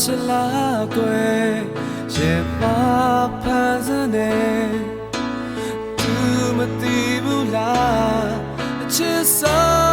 ချစ်လာကွယ်ရေပါဖန်ဆင်းနေသူမသိဘူးလားအချစ်စား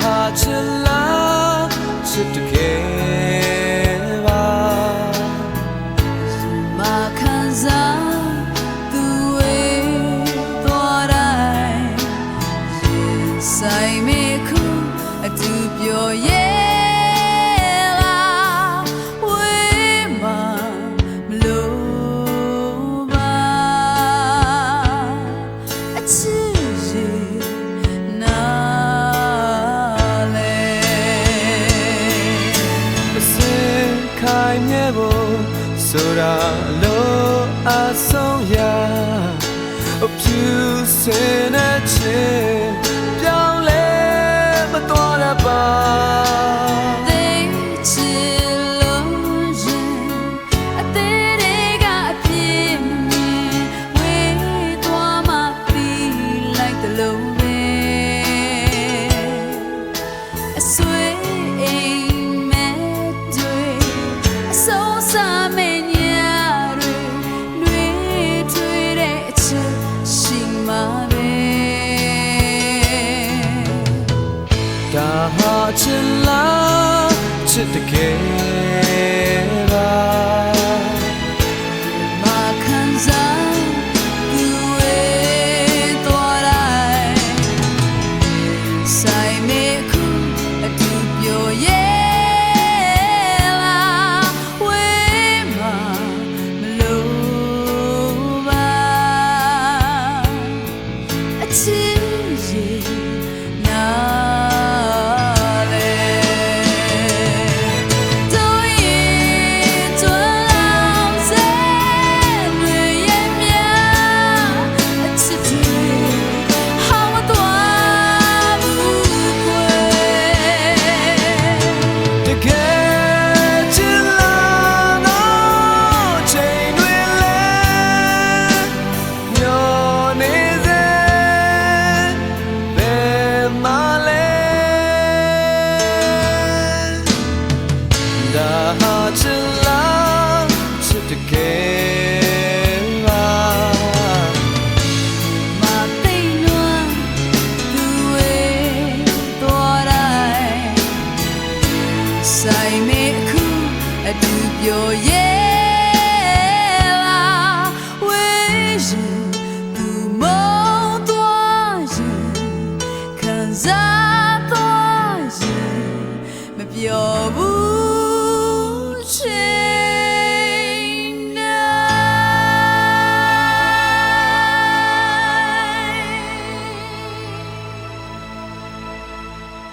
ဟာချစ်လားချစ်တက ဖို့ဆိုတာလို့အဆုံးရအပြူစင်တဲ့ to love to the game. ဆိုင်မေအခုအတူပြောရဲ့